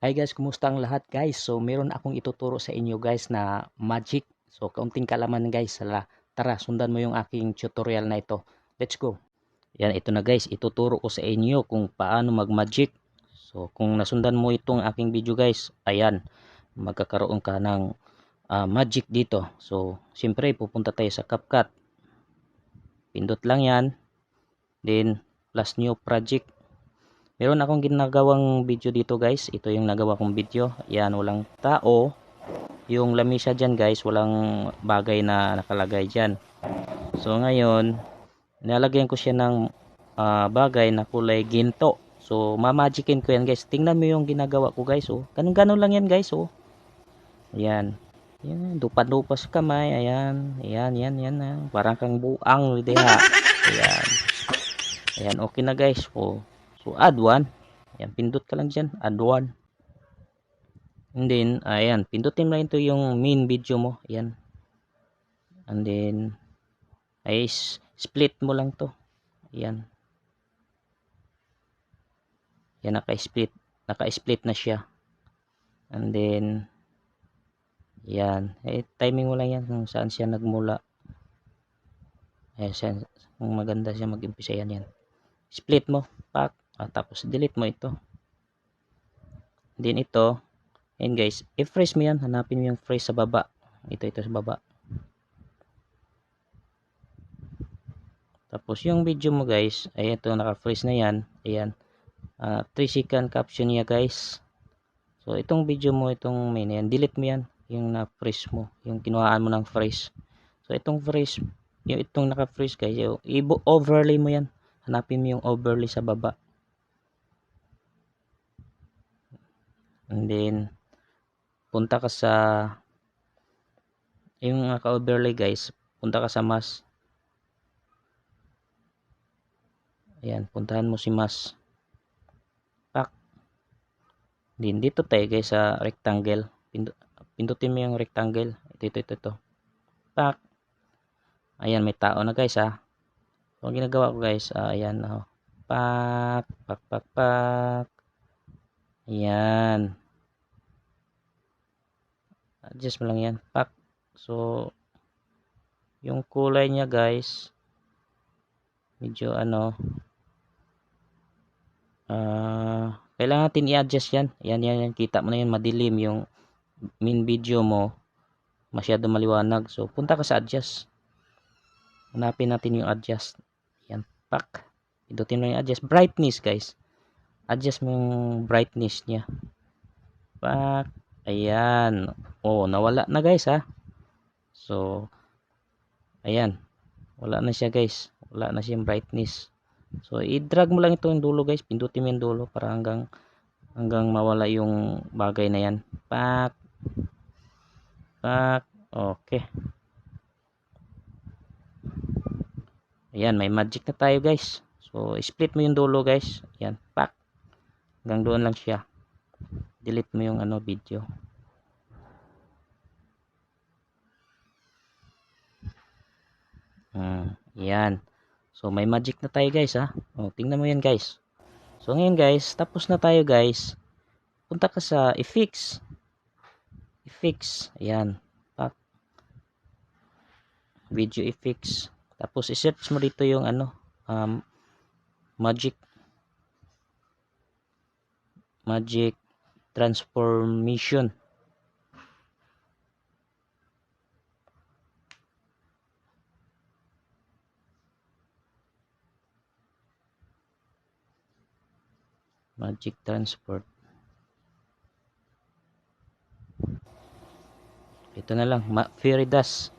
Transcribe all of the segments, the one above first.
Hi guys, kumusta ang lahat guys? So meron akong ituturo sa inyo guys na magic. So kaunting kalaman guys. Sala, tara, sundan mo yung aking tutorial na ito. Let's go. Yan, ito na guys. Ituturo ko sa inyo kung paano mag-magic. So kung nasundan mo itong aking video guys, ayan, magkakaroon ka ng ah, magic dito. So siyempre pupunta tayo sa CapCut. Pindot lang yan. Then plus new project. Meron akong ginagawang video dito guys. Ito yung nagawa kong video. Yan, walang tao. Yung lamisa dyan guys, walang bagay na nakalagay dyan. So ngayon, nilalagyan ko siya ng ah, bagay na kulay ginto. So mamagicin ko yan guys. Tingnan mo yung ginagawa ko guys. Oh. Ganun-ganun lang yan guys. Oh. Ayan. Yan, dupa-dupa sa kamay. Ayan. Ayan, yan, yan. ah. Parang kang buang. Ayan. Ayan, okay na guys. Oh. So, add one. Ayan, pindot ka lang dyan. Add one. And then, ayan, pindutin mo lang ito yung main video mo. Ayan. And then, ay, split mo lang to. Ayan. Ayan, naka-split. Naka-split na siya. And then, ayan. Eh, timing mo lang yan kung saan siya nagmula. Siya, kung maganda siya mag-impisa yan yan. Split mo. Pak. Ah, tapos delete mo ito. Then ito, and guys, i-freeze mo yan. Hanapin mo yung freeze sa baba. Ito, ito sa baba. Tapos yung video mo guys, ay ito naka-freeze na yan. Ayan. 3 second caption niya guys. So itong video mo, itong main yan, delete mo yan. Yung na-freeze mo. Yung kinuhaan mo ng freeze. So itong freeze, yung itong naka-freeze guys, i-overlay mo yan. Hanapin mo yung overlay sa baba. And then, punta ka sa yung naka-overlay guys, punta ka sa mas. Ayan, puntahan mo si mas. Pak. Din dito tayo guys sa rectangle. Pindu pindutin mo yung rectangle. Ito, ito, ito, ito. Pak. Ayan, may tao na guys ha. So, ang ginagawa ko guys, ah, ayan, oh. pak, pak, pak, pak. Ayan. Adjust mo lang yan. Pak. So, yung kulay niya guys, medyo ano, ah, kailangan natin i-adjust yan. Yan, yan, yan. Kita mo na yan, madilim yung main video mo. Masyado maliwanag. So, punta ka sa adjust. Hanapin natin yung adjust. Yan, pak. Pindutin mo yung adjust. Brightness, guys. Adjust mo yung brightness niya. Pak. Ayan. Oh, nawala na, guys, ha. So, ayan. Wala na siya, guys. Wala na siyang brightness. So, i-drag mo lang ito yung dulo, guys. Pindutin mo yung dulo para hanggang hanggang mawala yung bagay na yan. Pak. Pak. Okay. Ayan, may magic na tayo guys. So, split mo yung dulo guys. Ayan, pak. Hanggang doon lang siya. Delete mo yung ano video. Hmm, ayan. So, may magic na tayo guys ha. O, tingnan mo yan guys. So, ngayon guys, tapos na tayo guys. Punta ka sa effects. Effects. Ayan. Pak. Video effects. Tapos, isearch mo dito yung ano, um, magic. Magic transformation. Magic transport. Ito na lang, Ma fairy dust.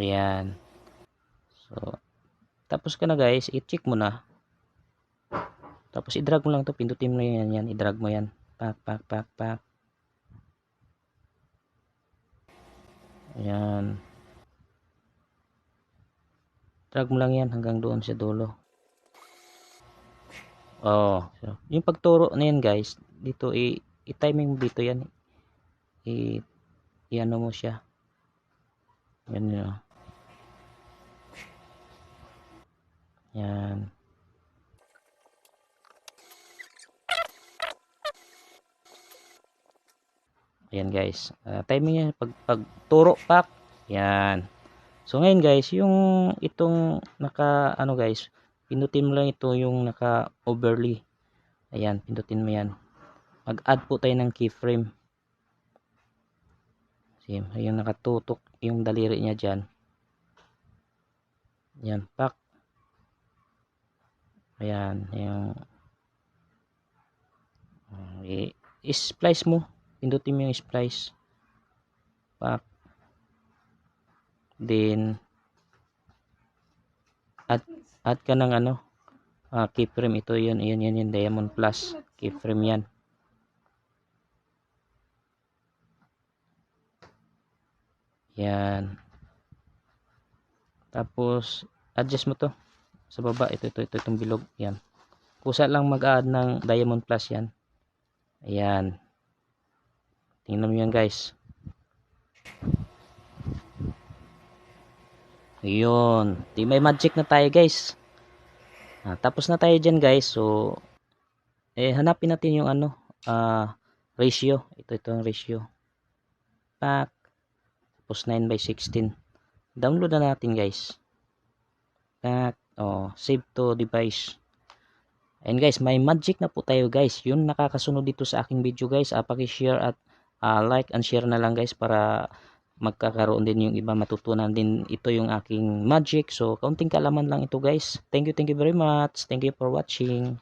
Ayan. So, tapos ka na guys, i-check mo na. Tapos i-drag mo lang to, pindutin mo yan, yan, i-drag mo yan. Pak, pak, pak, pak. Ayan. Drag mo lang yan hanggang doon sa dulo. Oh, so, yung pagturo na yan guys, dito i i-timing mo dito yan. I i-ano mo siya. Yan yun. Yan. Ayan guys. Uh, timing niya pag pagturo pak. Yan. So ngayon guys, yung itong naka ano guys, pindutin mo lang ito yung naka overlay. Ayan, pindutin mo yan. Mag-add po tayo ng keyframe. Sim, yung nakatutok yung daliri niya diyan. Yan, pak. Ayan, yung uh, i-splice mo pindutin mo yung splice. Back then add, add ka ng ano uh, keyframe. Ito yun yun yun yun diamond plus keyframe yan. Yan. Tapos adjust mo to sa baba. Ito ito ito itong bilog. Yan. Kusa lang mag-add ng diamond plus yan. Ayan Tingnan mo yan guys. Ayun. Di may magic na tayo guys. Ah, tapos na tayo dyan guys. So, eh hanapin natin yung ano, uh, ratio. Ito, ito ang ratio. Pack. Tapos 9 by 16. Download na natin guys. Pack. Oh, save to device. And guys, may magic na po tayo guys. Yun nakakasunod dito sa aking video guys. Uh, paki-share at uh, like and share na lang guys para magkakaroon din yung iba matutunan din ito yung aking magic. So kaunting kalaman lang ito guys. Thank you thank you very much. Thank you for watching